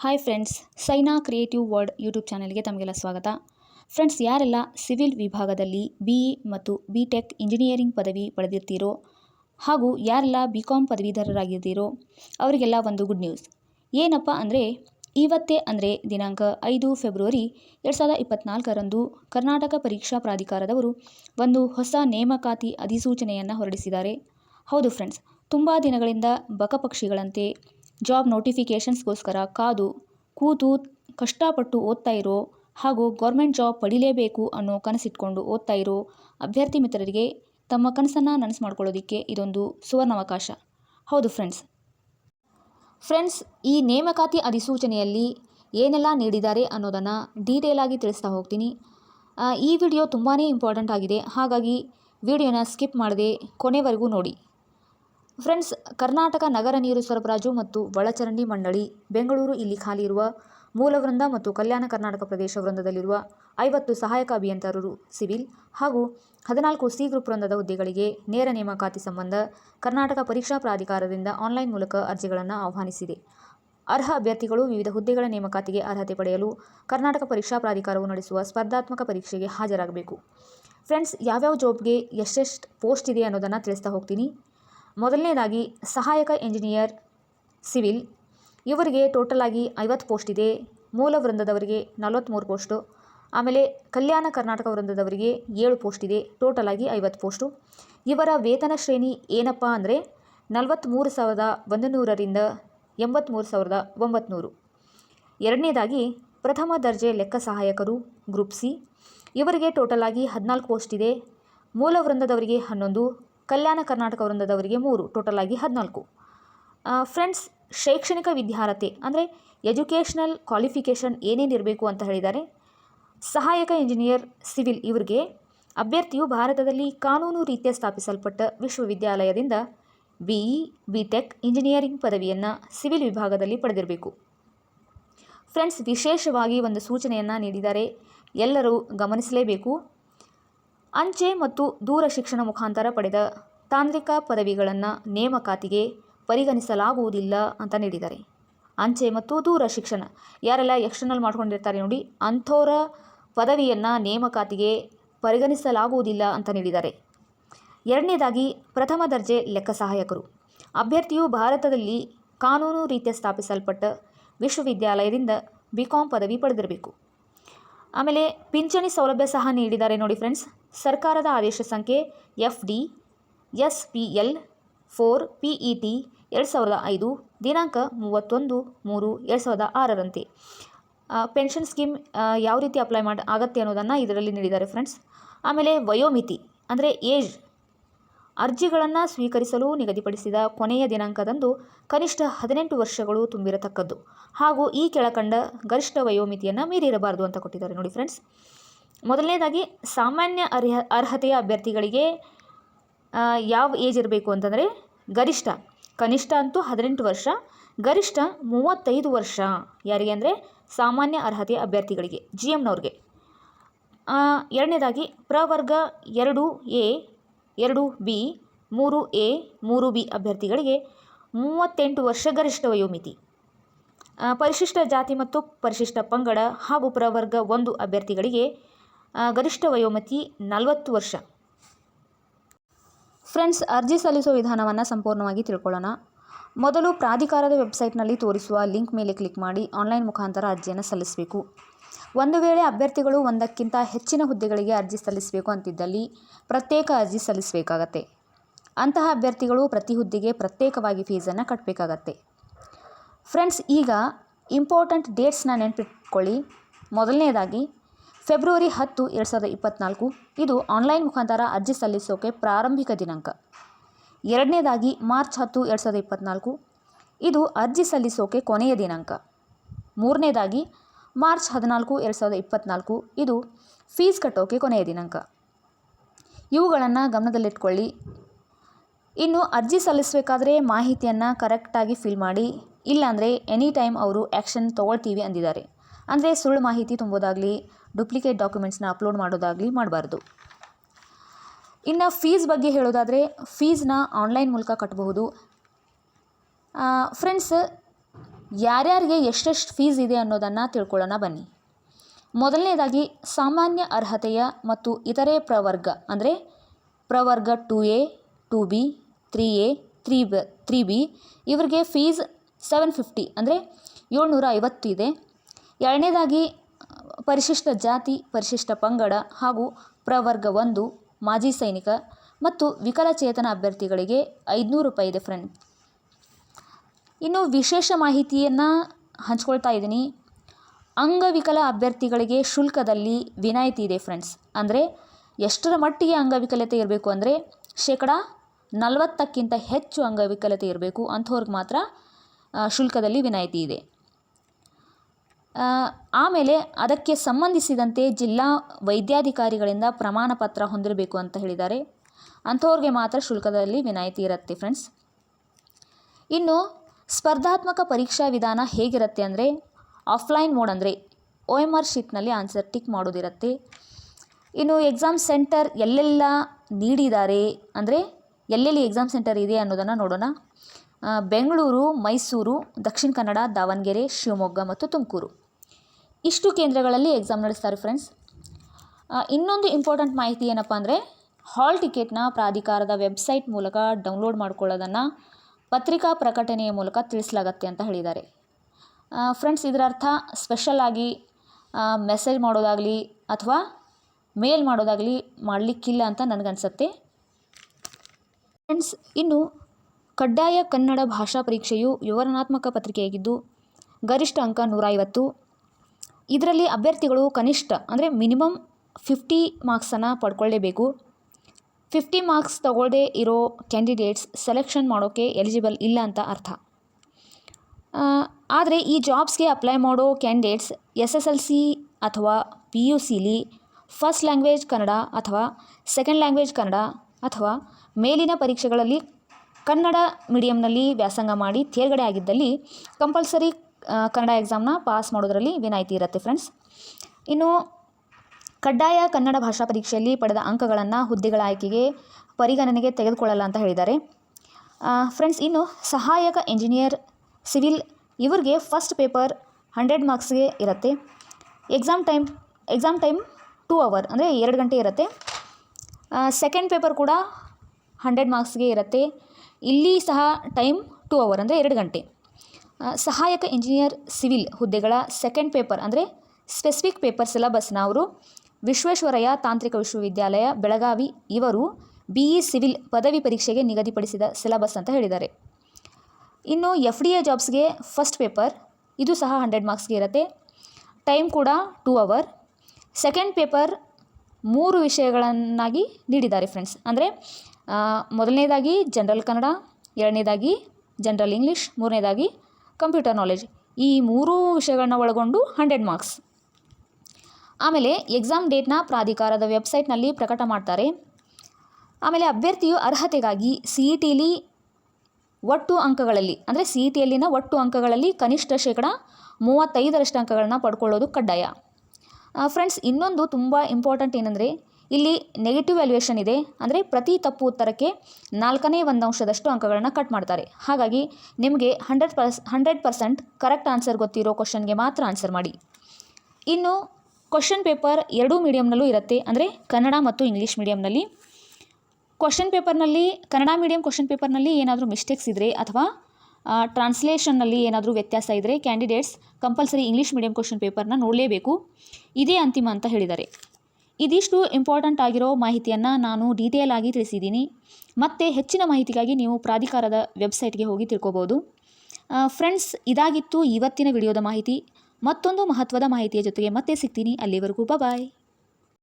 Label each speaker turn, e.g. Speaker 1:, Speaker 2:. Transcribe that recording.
Speaker 1: Hi friends Saina creative world YouTube ಚಾನಲ್ಗೆ ತಮಗೆಲ್ಲ ಸ್ವಾಗತ. ಫ್ರೆಂಡ್ಸ್ ಯಾರೆಲ್ಲ ಸಿವಿಲ್ ವಿಭಾಗದಲ್ಲಿ ಬಿ ಇ ಮತ್ತು ಬಿ ಟೆಕ್ ಇಂಜಿನಿಯರಿಂಗ್ ಪದವಿ ಪಡೆದಿರ್ತೀರೋ ಹಾಗೂ ಯಾರೆಲ್ಲ ಬಿ ಕಾಮ್ ಪದವೀಧರರಾಗಿರ್ತೀರೋ ಅವರಿಗೆಲ್ಲ ಒಂದು ಗುಡ್ ನ್ಯೂಸ್ ಏನಪ್ಪ ಅಂದರೆ, ಇವತ್ತೇ ಅಂದರೆ ದಿನಾಂಕ ಐದು ಫೆಬ್ರವರಿ ಎರಡು ಸಾವಿರದ ಇಪ್ಪತ್ತ್ನಾಲ್ಕರಂದು ಕರ್ನಾಟಕ ಪರೀಕ್ಷಾ ಪ್ರಾಧಿಕಾರದವರು ಒಂದು ಹೊಸ ನೇಮಕಾತಿ ಅಧಿಸೂಚನೆಯನ್ನು ಹೊರಡಿಸಿದ್ದಾರೆ. ಹೌದು ಫ್ರೆಂಡ್ಸ್ ತುಂಬ ದಿನಗಳಿಂದ ಬಕಪಕ್ಷಿಗಳಂತೆ ಜಾಬ್ ನೋಟಿಫಿಕೇಷನ್ಸ್ಗೋಸ್ಕರ ಕಾದು, ಕೂತು ಕಷ್ಟಪಟ್ಟು ಓದ್ತಾ ಇರೋ ಹಾಗೂ ಗೌರ್ಮೆಂಟ್ ಜಾಬ್ ಪಡಿಲೇಬೇಕು ಅನ್ನೋ ಕನಸಿಟ್ಕೊಂಡು ಓದ್ತಾ ಇರೋ ಅಭ್ಯರ್ಥಿ ಮಿತ್ರರಿಗೆ ತಮ್ಮ ಕನಸನ್ನು ನನಸು ಮಾಡ್ಕೊಳ್ಳೋದಕ್ಕೆ ಇದೊಂದು ಸುವರ್ಣಾವಕಾಶ. ಹೌದು ಫ್ರೆಂಡ್ಸ್. ಫ್ರೆಂಡ್ಸ್, ಈ ನೇಮಕಾತಿ ಅಧಿಸೂಚನೆಯಲ್ಲಿ ಏನೆಲ್ಲ ನೀಡಿದ್ದಾರೆ ಅನ್ನೋದನ್ನು ಡೀಟೇಲ್ ಆಗಿ ತಿಳಿಸ್ತಾ ಹೋಗ್ತೀನಿ. ಈ ವಿಡಿಯೋ ತುಂಬಾ ಇಂಪಾರ್ಟೆಂಟ್ ಆಗಿದೆ. ಹಾಗಾಗಿ ವಿಡಿಯೋನ ಸ್ಕಿಪ್ ಮಾಡದೆ ಕೊನೆವರೆಗೂ ನೋಡಿ. ಫ್ರೆಂಡ್ಸ್, ಕರ್ನಾಟಕ ನಗರ ನೀರು ಸರಬರಾಜು ಮತ್ತು ಒಳಚರಂಡಿ ಮಂಡಳಿ, ಬೆಂಗಳೂರು ಇಲ್ಲಿ ಖಾಲಿ ಇರುವ ಮೂಲ ವೃಂದ ಮತ್ತು ಕಲ್ಯಾಣ ಕರ್ನಾಟಕ ಪ್ರದೇಶ ವೃಂದದಲ್ಲಿರುವ ಐವತ್ತು ಸಹಾಯಕ ಅಭಿಯಂತರರು ಸಿವಿಲ್ ಹಾಗೂ ಹದಿನಾಲ್ಕು ಸಿ ಗ್ರೂಪ್ ವೃಂದದ ಹುದ್ದೆಗಳಿಗೆ ನೇರ ನೇಮಕಾತಿ ಸಂಬಂಧ ಕರ್ನಾಟಕ ಪರೀಕ್ಷಾ ಪ್ರಾಧಿಕಾರದಿಂದ ಆನ್ಲೈನ್ ಮೂಲಕ ಅರ್ಜಿಗಳನ್ನು ಆಹ್ವಾನಿಸಿದೆ. ಅರ್ಹ ಅಭ್ಯರ್ಥಿಗಳು ವಿವಿಧ ಹುದ್ದೆಗಳ ನೇಮಕಾತಿಗೆ ಅರ್ಹತೆ ಪಡೆಯಲು ಕರ್ನಾಟಕ ಪರೀಕ್ಷಾ ಪ್ರಾಧಿಕಾರವು ನಡೆಸುವ ಸ್ಪರ್ಧಾತ್ಮಕ ಪರೀಕ್ಷೆಗೆ ಹಾಜರಾಗಬೇಕು. ಫ್ರೆಂಡ್ಸ್, ಯಾವ್ಯಾವ ಜಾಬ್ಗೆ ಎಷ್ಟೆಷ್ಟು ಪೋಸ್ಟ್ ಇದೆ ಅನ್ನೋದನ್ನು ತಿಳಿಸ್ತಾ ಹೋಗ್ತೀನಿ. ಮೊದಲನೇದಾಗಿ ಸಹಾಯಕ ಎಂಜಿನಿಯರ್ ಸಿವಿಲ್. ಇವರಿಗೆ ಟೋಟಲ್ ಆಗಿ ಐವತ್ತು ಪೋಸ್ಟ್ ಇದೆ. ಮೂಲ ವೃಂದದವರಿಗೆ ನಲವತ್ತ್ಮೂರು ಪೋಸ್ಟು ಆಮೇಲೆ ಕಲ್ಯಾಣ ಕರ್ನಾಟಕ ವೃಂದದವರಿಗೆ ಏಳು ಪೋಸ್ಟ್ ಇದೆ. ಟೋಟಲ್ ಆಗಿ ಐವತ್ತು ಪೋಸ್ಟು ಇವರ ವೇತನ ಶ್ರೇಣಿ ಏನಪ್ಪ ಅಂದರೆ ನಲವತ್ತ್ಮೂರು ಸಾವಿರದ ಒಂದು ನೂರರಿಂದ ಎಂಬತ್ತ್ಮೂರು ಸಾವಿರದ ಒಂಬತ್ತ್ನೂರು ಎರಡನೇದಾಗಿ ಪ್ರಥಮ ದರ್ಜೆ ಲೆಕ್ಕ ಸಹಾಯಕರು ಗ್ರೂಪ್ ಸಿ. ಇವರಿಗೆ ಟೋಟಲ್ ಆಗಿ ಹದಿನಾಲ್ಕು ಪೋಸ್ಟ್ ಇದೆ. ಮೂಲ ವೃಂದದವರಿಗೆ ಹನ್ನೊಂದು ಕಲ್ಯಾಣ ಕರ್ನಾಟಕ ವೃಂದದವರಿಗೆ ಮೂರು, ಟೋಟಲ್ ಆಗಿ ಹದಿನಾಲ್ಕು. ಫ್ರೆಂಡ್ಸ್, ಶೈಕ್ಷಣಿಕ ವಿದ್ಯಾರ್ಹತೆ, ಅಂದರೆ ಎಜುಕೇಷನಲ್ ಕ್ವಾಲಿಫಿಕೇಷನ್ ಏನೇನಿರಬೇಕು ಅಂತ ಹೇಳಿದ್ದಾರೆ. ಸಹಾಯಕ ಇಂಜಿನಿಯರ್, ಸಿವಿಲ್ ಇವರಿಗೆ ಅಭ್ಯರ್ಥಿಯು ಭಾರತದಲ್ಲಿ ಕಾನೂನು ರೀತಿಯ ಸ್ಥಾಪಿಸಲ್ಪಟ್ಟ ವಿಶ್ವವಿದ್ಯಾಲಯದಿಂದ ಬಿಇ ಬಿ ಟೆಕ್ ಇಂಜಿನಿಯರಿಂಗ್ ಪದವಿಯನ್ನು ಸಿವಿಲ್ ವಿಭಾಗದಲ್ಲಿ ಪಡೆದಿರಬೇಕು. ಫ್ರೆಂಡ್ಸ್, ವಿಶೇಷವಾಗಿ ಒಂದು ಸೂಚನೆಯನ್ನು ನೀಡಿದ್ದಾರೆ. ಎಲ್ಲರೂ ಗಮನಿಸಲೇಬೇಕು. ಅಂಚೆ ಮತ್ತು ದೂರ ಶಿಕ್ಷಣ ಮುಖಾಂತರ ಪಡೆದ ತಾಂತ್ರಿಕ ಪದವಿಗಳನ್ನು ನೇಮಕಾತಿಗೆ ಪರಿಗಣಿಸಲಾಗುವುದಿಲ್ಲ ಅಂತ ನೀಡಿದ್ದಾರೆ. ಅಂಚೆ ಮತ್ತು ದೂರ ಶಿಕ್ಷಣ ಯಾರೆಲ್ಲ ಎಕ್ಸ್ಟರ್ನಲ್ ಮಾಡ್ಕೊಂಡಿರ್ತಾರೆ ನೋಡಿ ಅಂಥವರ ಪದವಿಯನ್ನು ನೇಮಕಾತಿಗೆ ಪರಿಗಣಿಸಲಾಗುವುದಿಲ್ಲ ಅಂತ ನೀಡಿದ್ದಾರೆ. ಎರಡನೇದಾಗಿ, ಪ್ರಥಮ ದರ್ಜೆ ಲೆಕ್ಕ ಸಹಾಯಕರು. ಅಭ್ಯರ್ಥಿಯು ಭಾರತದಲ್ಲಿ ಕಾನೂನು ರೀತಿಯ ಸ್ಥಾಪಿಸಲ್ಪಟ್ಟ ವಿಶ್ವವಿದ್ಯಾಲಯದಿಂದ ಬಿ ಕಾಮ್ ಪದವಿ ಪಡೆದಿರಬೇಕು. ಆಮೇಲೆ ಪಿಂಚಣಿ ಸೌಲಭ್ಯ ಸಹ ನೀಡಿದ್ದಾರೆ ನೋಡಿ ಫ್ರೆಂಡ್ಸ್ ಸರ್ಕಾರದ ಆದೇಶ ಸಂಖ್ಯೆ F D S P L four P E T ಎರಡು ಸಾವಿರದ ಐದು, ದಿನಾಂಕ ಮೂವತ್ತೊಂದು ಮೂರು ಎರಡು ಸಾವಿರದ ಆರರಂತೆ. ಪೆನ್ಷನ್ ಸ್ಕೀಮ್ ಯಾವ ರೀತಿ ಅಪ್ಲೈ ಮಾಡಿ, ಆಗತ್ತೆ ಅನ್ನೋದನ್ನು ಇದರಲ್ಲಿ ನೀಡಿದ್ದಾರೆ ಫ್ರೆಂಡ್ಸ್. ಆಮೇಲೆ ವಯೋಮಿತಿ, ಅಂದರೆ ಏಜ್. ಅರ್ಜಿಗಳನ್ನು ಸ್ವೀಕರಿಸಲು ನಿಗದಿಪಡಿಸಿದ ಕೊನೆಯ ದಿನಾಂಕದಂದು ಕನಿಷ್ಠ ಹದಿನೆಂಟು ವರ್ಷಗಳು ತುಂಬಿರತಕ್ಕದ್ದು. ಹಾಗೂ ಈ ಕೆಳಕಂಡ ಗರಿಷ್ಠ ವಯೋಮಿತಿಯನ್ನು ಮೀರಿರಬಾರದು ಅಂತ ಕೊಟ್ಟಿದ್ದಾರೆ ನೋಡಿ ಫ್ರೆಂಡ್ಸ್. ಮೊದಲನೇದಾಗಿ, ಸಾಮಾನ್ಯ ಅರ್ಹ, ಅರ್ಹತೆಯ ಅಭ್ಯರ್ಥಿಗಳಿಗೆ ಯಾವ ಏಜ್ ಇರಬೇಕು ಅಂತಂದರೆ ಗರಿಷ್ಠ, ಕನಿಷ್ಠ ಅಂತೂ ಹದಿನೆಂಟು ವರ್ಷ, ಗರಿಷ್ಠ ಮೂವತ್ತೈದು ವರ್ಷ. ಯಾರಿಗೆ ಅಂದರೆ ಸಾಮಾನ್ಯ ಅರ್ಹತೆಯ ಅಭ್ಯರ್ಥಿಗಳಿಗೆ ಜಿ ಎಮ್ನವ್ರಿಗೆ ಎರಡನೇದಾಗಿ ಪ್ರವರ್ಗ ಎರಡು ಎ, ಎರಡು ಬಿ, ಮೂರು ಎ, ಮೂರು ಬಿ ಅಭ್ಯರ್ಥಿಗಳಿಗೆ ಮೂವತ್ತೆಂಟು ವರ್ಷ ಗರಿಷ್ಠ ವಯೋಮಿತಿ. ಪರಿಶಿಷ್ಟ ಜಾತಿ ಮತ್ತು ಪರಿಶಿಷ್ಟ ಪಂಗಡ ಹಾಗೂ ಪ್ರವರ್ಗ ಒಂದು ಅಭ್ಯರ್ಥಿಗಳಿಗೆ ಗರಿಷ್ಠ ವಯೋಮಿತಿ ನಲವತ್ತು ವರ್ಷ. ಫ್ರೆಂಡ್ಸ್, ಅರ್ಜಿ ಸಲ್ಲಿಸುವ ವಿಧಾನವನ್ನು ಸಂಪೂರ್ಣವಾಗಿ ತಿಳ್ಕೊಳ್ಳೋಣ. ಮೊದಲು ಪ್ರಾಧಿಕಾರದ ವೆಬ್ಸೈಟ್ನಲ್ಲಿ ತೋರಿಸುವ ಲಿಂಕ್ ಮೇಲೆ ಕ್ಲಿಕ್ ಮಾಡಿ ಆನ್ಲೈನ್ ಮುಖಾಂತರ ಅರ್ಜಿಯನ್ನು ಸಲ್ಲಿಸಬೇಕು. ಒಂದು ವೇಳೆ ಅಭ್ಯರ್ಥಿಗಳು ಒಂದಕ್ಕಿಂತ ಹೆಚ್ಚಿನ ಹುದ್ದೆಗಳಿಗೆ ಅರ್ಜಿ ಸಲ್ಲಿಸಬೇಕು ಅಂತಿದ್ದಲ್ಲಿ ಪ್ರತ್ಯೇಕ ಅರ್ಜಿ ಸಲ್ಲಿಸಬೇಕಾಗತ್ತೆ. ಅಂತಹ ಅಭ್ಯರ್ಥಿಗಳು ಪ್ರತಿ ಹುದ್ದೆಗೆ ಪ್ರತ್ಯೇಕವಾಗಿ ಫೀಸನ್ನು ಕಟ್ಟಬೇಕಾಗತ್ತೆ ಫ್ರೆಂಡ್ಸ್, ಈಗ ಇಂಪಾರ್ಟೆಂಟ್ ಡೇಟ್ಸ್ನ ನೆನಪಿಟ್ಕೊಳ್ಳಿ. ಮೊದಲನೇದಾಗಿ ಫೆಬ್ರವರಿ ಹತ್ತು, ಎರಡು ಸಾವಿರದ ಇಪ್ಪತ್ತ್ನಾಲ್ಕು ಇದು ಆನ್ಲೈನ್ ಮುಖಾಂತರ ಅರ್ಜಿ ಸಲ್ಲಿಸೋಕೆ ಪ್ರಾರಂಭಿಕ ದಿನಾಂಕ. ಎರಡನೇದಾಗಿ ಮಾರ್ಚ್ ಹತ್ತು, ಎರಡು ಸಾವಿರದ ಇಪ್ಪತ್ತ್ನಾಲ್ಕು ಇದು ಅರ್ಜಿ ಸಲ್ಲಿಸೋಕೆ ಕೊನೆಯ ದಿನಾಂಕ. ಮೂರನೇದಾಗಿ ಮಾರ್ಚ್ ಹದಿನಾಲ್ಕು, ಎರಡು ಸಾವಿರದ ಇಪ್ಪತ್ತ್ನಾಲ್ಕು ಇದು ಫೀಸ್ ಕಟ್ಟೋಕೆ ಕೊನೆಯ ದಿನಾಂಕ. ಇವುಗಳನ್ನು ಗಮನದಲ್ಲಿಟ್ಕೊಳ್ಳಿ. ಇನ್ನು ಅರ್ಜಿ ಸಲ್ಲಿಸಬೇಕಾದ್ರೆ ಮಾಹಿತಿಯನ್ನು ಕರೆಕ್ಟಾಗಿ ಫಿಲ್ ಮಾಡಿ. ಇಲ್ಲಾಂದರೆ ಎನಿ ಟೈಮ್ ಅವರು ಆ್ಯಕ್ಷನ್ ತೊಗೊಳ್ತೀವಿ ಅಂದಿದ್ದಾರೆ. ಅಂದರೆ ಸುಳ್ಳು ಮಾಹಿತಿ ತುಂಬೋದಾಗಲಿ ಡೂಪ್ಲಿಕೇಟ್ ಡಾಕ್ಯುಮೆಂಟ್ಸ್ನ ಅಪ್ಲೋಡ್ ಮಾಡೋದಾಗಲಿ ಮಾಡಬಾರ್ದು. ಇನ್ನು ಫೀಸ್ ಬಗ್ಗೆ ಹೇಳೋದಾದರೆ ಫೀಸ್ನ ಆನ್ಲೈನ್ ಮೂಲಕ ಕಟ್ಟಬಹುದು ಫ್ರೆಂಡ್ಸ್ ಯಾರ್ಯಾರಿಗೆ ಎಷ್ಟೆಷ್ಟು ಫೀಸ್ ಇದೆ ಅನ್ನೋದನ್ನು ತಿಳ್ಕೊಳ್ಳೋಣ ಬನ್ನಿ. ಮೊದಲನೇದಾಗಿ, ಸಾಮಾನ್ಯ ಅರ್ಹತೆಯ ಮತ್ತು ಇತರೆ ಪ್ರವರ್ಗ, ಅಂದರೆ ಪ್ರವರ್ಗ two A two B three A three B three B ಇವರಿಗೆ ಫೀಸ್ ಸೆವೆನ್ ಫಿಫ್ಟಿ ಅಂದರೆ ಏಳ್ನೂರ ಐವತ್ತು ಇದೆ. ಎರಡನೇದಾಗಿ ಪರಿಶಿಷ್ಟ ಜಾತಿ, ಪರಿಶಿಷ್ಟ ಪಂಗಡ ಹಾಗೂ ಪ್ರವರ್ಗ ಒಂದು ಮಾಜಿ ಸೈನಿಕ ಮತ್ತು ವಿಕಲಚೇತನ ಅಭ್ಯರ್ಥಿಗಳಿಗೆ ಐದುನೂರು ರೂಪಾಯಿ ಇದೆ ಫ್ರೆಂಡ್ ಇನ್ನು ವಿಶೇಷ ಮಾಹಿತಿಯನ್ನು ಹಂಚ್ಕೊಳ್ತಾ ಇದ್ದೀನಿ. ಅಂಗವಿಕಲ ಅಭ್ಯರ್ಥಿಗಳಿಗೆ ಶುಲ್ಕದಲ್ಲಿ ವಿನಾಯಿತಿ ಇದೆ ಫ್ರೆಂಡ್ಸ್ ಅಂದರೆ ಎಷ್ಟರ ಮಟ್ಟಿಗೆ ಅಂಗವಿಕಲತೆ ಇರಬೇಕು ಅಂದರೆ ಶೇಕಡ ನಲವತ್ತಕ್ಕಿಂತ ಹೆಚ್ಚು ಅಂಗವಿಕಲತೆ ಇರಬೇಕು ಅಂಥವ್ರಿಗೆ ಮಾತ್ರ ಶುಲ್ಕದಲ್ಲಿ ವಿನಾಯಿತಿ ಇದೆ. ಆಮೇಲೆ ಅದಕ್ಕೆ ಸಂಬಂಧಿಸಿದಂತೆ ಜಿಲ್ಲಾ ವೈದ್ಯಾಧಿಕಾರಿಗಳಿಂದ ಪ್ರಮಾಣ ಪತ್ರ ಹೊಂದಿರಬೇಕು ಅಂತ ಹೇಳಿದ್ದಾರೆ. ಅಂಥವ್ರಿಗೆ ಮಾತ್ರ ಶುಲ್ಕದಲ್ಲಿ ವಿನಾಯಿತಿ ಇರುತ್ತೆ ಫ್ರೆಂಡ್ಸ್. ಇನ್ನು ಸ್ಪರ್ಧಾತ್ಮಕ ಪರೀಕ್ಷಾ ವಿಧಾನ ಹೇಗಿರುತ್ತೆ ಅಂದರೆ, ಆಫ್ಲೈನ್ ಮೋಡ್ ಅಂದರೆ ಒ ಎಂ ಆರ್ ಶೀಟ್ನಲ್ಲಿ ಆನ್ಸರ್ ಟಿಕ್ ಮಾಡೋದಿರುತ್ತೆ. ಇನ್ನು ಎಕ್ಸಾಮ್ ಸೆಂಟರ್ ಎಲ್ಲೆಲ್ಲ ನೀಡಿದ್ದಾರೆ ಅಂದರೆ, ಎಲ್ಲೆಲ್ಲಿ ಎಕ್ಸಾಮ್ ಸೆಂಟರ್ ಇದೆ ಅನ್ನೋದನ್ನು ನೋಡೋಣ. ಬೆಂಗಳೂರು, ಮೈಸೂರು, ದಕ್ಷಿಣ ಕನ್ನಡ, ದಾವಣಗೆರೆ, ಶಿವಮೊಗ್ಗ ಮತ್ತು ತುಮಕೂರು. ಇಷ್ಟು ಕೇಂದ್ರಗಳಲ್ಲಿ ಎಕ್ಸಾಮ್ ನಡೆಸ್ತಾರೆ ಫ್ರೆಂಡ್ಸ್ ಇನ್ನೊಂದು ಇಂಪಾರ್ಟೆಂಟ್ ಮಾಹಿತಿ ಏನಪ್ಪ ಅಂದರೆ ಹಾಲ್ ಟಿಕೆಟ್ನ ಪ್ರಾಧಿಕಾರದ ವೆಬ್ಸೈಟ್ ಮೂಲಕ ಡೌನ್ಲೋಡ್ ಮಾಡ್ಕೊಳ್ಳೋದನ್ನು ಪತ್ರಿಕಾ ಪ್ರಕಟಣೆಯ ಮೂಲಕ ತಿಳಿಸಲಾಗತ್ತೆ ಅಂತ ಹೇಳಿದ್ದಾರೆ. ಫ್ರೆಂಡ್ಸ್ ಇದರ ಅರ್ಥ ಸ್ಪೆಷಲ್ ಆಗಿ ಮೆಸೇಜ್ ಮಾಡೋದಾಗಲಿ ಅಥವಾ ಮೇಲ್ ಮಾಡೋದಾಗಲಿ ಮಾಡಲಿಕ್ಕಿಲ್ಲ ಅಂತ ನನಗನ್ಸತ್ತೆ. ಫ್ರೆಂಡ್ಸ್ ಇನ್ನು ಕಡ್ಡಾಯ ಕನ್ನಡ ಭಾಷಾ ಪರೀಕ್ಷೆಯು ವಿವರಣಾತ್ಮಕ ಪತ್ರಿಕೆಯಾಗಿದ್ದು, ಗರಿಷ್ಠ ಅಂಕ ನೂರ ಐವತ್ತು ಇದರಲ್ಲಿ ಅಭ್ಯರ್ಥಿಗಳು ಕನಿಷ್ಠ ಅಂದರೆ ಮಿನಿಮಮ್ ಫಿಫ್ಟಿ ಮಾರ್ಕ್ಸನ್ನು ಪಡ್ಕೊಳ್ಳೇಬೇಕು. ಫಿಫ್ಟಿ ಮಾರ್ಕ್ಸ್ ತಗೊಳ್ಳದೆ ಇರೋ ಕ್ಯಾಂಡಿಡೇಟ್ಸ್ ಸೆಲೆಕ್ಷನ್ ಮಾಡೋಕ್ಕೆ ಎಲಿಜಿಬಲ್ ಇಲ್ಲ ಅಂತ ಅರ್ಥ. ಆದರೆ ಈ ಜಾಬ್ಸ್ಗೆ ಅಪ್ಲೈ ಮಾಡೋ candidates S S L C ಅಥವಾ P U C first language Kannada ಅಥವಾ ಸೆಕೆಂಡ್ ಲ್ಯಾಂಗ್ವೇಜ್ ಕನ್ನಡ ಅಥವಾ ಮೇಲಿನ ಪರೀಕ್ಷೆಗಳಲ್ಲಿ ಕನ್ನಡ ಮೀಡಿಯಂನಲ್ಲಿ ವ್ಯಾಸಂಗ ಮಾಡಿ ತೇರ್ಗಡೆ ಆಗಿದ್ದಲ್ಲಿ ಕಂಪಲ್ಸರಿ ಕನ್ನಡ ಎಕ್ಸಾಮ್ನ ಪಾಸ್ ಮಾಡೋದರಲ್ಲಿ ವಿನಾಯಿತಿ ಇರುತ್ತೆ ಫ್ರೆಂಡ್ಸ್ ಇನ್ನು ಕಡ್ಡಾಯ ಕನ್ನಡ ಭಾಷಾ ಪರೀಕ್ಷೆಯಲ್ಲಿ ಪಡೆದ ಅಂಕಗಳನ್ನು ಹುದ್ದೆಗಳ ಆಯ್ಕೆಗೆ ಪರಿಗಣನೆಗೆ ತೆಗೆದುಕೊಳ್ಳಲ್ಲ ಅಂತ ಹೇಳಿದ್ದಾರೆ. ಫ್ರೆಂಡ್ಸ್ ಇನ್ನು ಸಹಾಯಕ ಇಂಜಿನಿಯರ್ ಸಿವಿಲ್ ಇವ್ರಿಗೆ ಫಸ್ಟ್ ಪೇಪರ್ ಹಂಡ್ರೆಡ್ ಮಾರ್ಕ್ಸ್ಗೆ ಇರುತ್ತೆ. Exam time exam time two hour ಅಂದರೆ ಎರಡು ಗಂಟೆ ಇರುತ್ತೆ. ಸೆಕೆಂಡ್ ಪೇಪರ್ ಕೂಡ ಹಂಡ್ರೆಡ್ ಮಾರ್ಕ್ಸ್ಗೆ ಇರುತ್ತೆ. ಇಲ್ಲಿ ಸಹ ಟೈಮ್ ಟೂ ಅವರ್ ಅಂದರೆ ಎರಡು ಗಂಟೆ. ಸಹಾಯಕ ಇಂಜಿನಿಯರ್ ಸಿವಿಲ್ ಹುದ್ದೆಗಳ ಸೆಕೆಂಡ್ ಪೇಪರ್ ಅಂದರೆ ಸ್ಪೆಸಿಫಿಕ್ ಪೇಪರ್ ಸಿಲಬಸ್ನ ಅವರು ವಿಶ್ವೇಶ್ವರಯ್ಯ ತಾಂತ್ರಿಕ ವಿಶ್ವವಿದ್ಯಾಲಯ, ಬೆಳಗಾವಿ ಇವರು ಬಿ ಇ ಸಿವಿಲ್ ಪದವಿ ಪರೀಕ್ಷೆಗೆ ನಿಗದಿಪಡಿಸಿದ ಸಿಲಬಸ್ ಅಂತ ಹೇಳಿದ್ದಾರೆ. ಇನ್ನು ಎಫ್ ಡಿ ಎ ಜಾಬ್ಸ್ಗೆ ಫಸ್ಟ್ ಪೇಪರ್ ಇದು ಸಹ ಹಂಡ್ರೆಡ್ ಮಾರ್ಕ್ಸ್ಗೆ ಇರುತ್ತೆ. ಟೈಮ್ ಕೂಡ ಟೂ ಅವರ್ ಸೆಕೆಂಡ್ ಪೇಪರ್ ಮೂರು ವಿಷಯಗಳನ್ನಾಗಿ ನೀಡಿದ್ದಾರೆ ಫ್ರೆಂಡ್ಸ್ ಅಂದರೆ ಮೊದಲನೇದಾಗಿ ಜನರಲ್ ಕನ್ನಡ, ಎರಡನೇದಾಗಿ ಜನರಲ್ ಇಂಗ್ಲೀಷ್ ಮೂರನೇದಾಗಿ ಕಂಪ್ಯೂಟರ್ ನಾಲೆಜ್ ಈ ಮೂರೂ ವಿಷಯಗಳನ್ನ ಒಳಗೊಂಡು ಹಂಡ್ರೆಡ್ ಮಾರ್ಕ್ಸ್ ಆಮೇಲೆ ಎಕ್ಸಾಮ್ ಡೇಟ್ನ ಪ್ರಾಧಿಕಾರದ ವೆಬ್ಸೈಟ್ನಲ್ಲಿ ಪ್ರಕಟ ಮಾಡ್ತಾರೆ. ಆಮೇಲೆ ಅಭ್ಯರ್ಥಿಯು ಅರ್ಹತೆಗಾಗಿ ಸಿ ಇ ಟಿಲಿ ಒಟ್ಟು ಅಂಕಗಳಲ್ಲಿ, ಅಂದರೆ ಸಿ ಇ ಟಿಯಲ್ಲಿನ ಒಟ್ಟು ಅಂಕಗಳಲ್ಲಿ ಕನಿಷ್ಠ ಶೇಕಡ ಮೂವತ್ತೈದರಷ್ಟು ಅಂಕಗಳನ್ನ ಪಡ್ಕೊಳ್ಳೋದು ಕಡ್ಡಾಯ. ಫ್ರೆಂಡ್ಸ್ ಇನ್ನೊಂದು ತುಂಬ ಇಂಪಾರ್ಟೆಂಟ್ ಏನಂದರೆ ಇಲ್ಲಿ ನೆಗೆಟಿವ್ ವ್ಯಾಲ್ಯೂಯೇಷನ್ ಇದೆ. ಅಂದರೆ ಪ್ರತಿ ತಪ್ಪು ಉತ್ತರಕ್ಕೆ ನಾಲ್ಕನೇ ಒಂದು ಅಂಶದಷ್ಟು ಅಂಕಗಳನ್ನು ಕಟ್ ಮಾಡ್ತಾರೆ. ಹಾಗಾಗಿ ನಿಮಗೆ hundred per hundred percent correct answer ಗೊತ್ತಿರೋ ಕ್ವಶನ್ಗೆ ಮಾತ್ರ ಆನ್ಸರ್ ಮಾಡಿ. ಇನ್ನು ಕ್ವಶನ್ ಪೇಪರ್ ಎರಡೂ ಮೀಡಿಯಮ್ನಲ್ಲೂ ಇರುತ್ತೆ. ಅಂದರೆ ಕನ್ನಡ ಮತ್ತು ಇಂಗ್ಲೀಷ್ ಮೀಡಿಯಮ್ನಲ್ಲಿ ಕ್ವಶನ್ ಪೇಪರ್ನಲ್ಲಿ ಕನ್ನಡ ಮೀಡಿಯಂ ಕ್ವಶನ್ ಪೇಪರ್ನಲ್ಲಿ ಏನಾದರೂ ಮಿಸ್ಟೇಕ್ಸ್ ಇದ್ದರೆ ಅಥವಾ ಟ್ರಾನ್ಸ್ಲೇಷನ್ನಲ್ಲಿ ಏನಾದರೂ ವ್ಯತ್ಯಾಸ ಇದ್ದರೆ candidates compulsory English medium question ಪೇಪರ್ನ ನೋಡಲೇಬೇಕು. ಇದೇ ಅಂತಿಮ ಅಂತ ಹೇಳಿದ್ದಾರೆ. ಇದಿಷ್ಟು ಇಂಪಾರ್ಟೆಂಟ್ ಆಗಿರೋ ಮಾಹಿತಿಯನ್ನು ನಾನು ಡೀಟೇಲ್ ಆಗಿ ತಿಳಿಸಿದ್ದೀನಿ. ಮತ್ತು ಹೆಚ್ಚಿನ ಮಾಹಿತಿಗಾಗಿ ನೀವು ಪ್ರಾಧಿಕಾರದ ವೆಬ್ಸೈಟ್ಗೆ ಹೋಗಿ ತಿಳ್ಕೋಬೋದು. ಫ್ರೆಂಡ್ಸ್ ಇದಾಗಿತ್ತು ಇವತ್ತಿನ ವಿಡಿಯೋದ ಮಾಹಿತಿ. ಮತ್ತೊಂದು ಮಹತ್ವದ ಮಾಹಿತಿಯ ಜೊತೆಗೆ ಮತ್ತೆ ಸಿಗ್ತೀನಿ. ಅಲ್ಲಿವರೆಗೂ ಬಾಯ್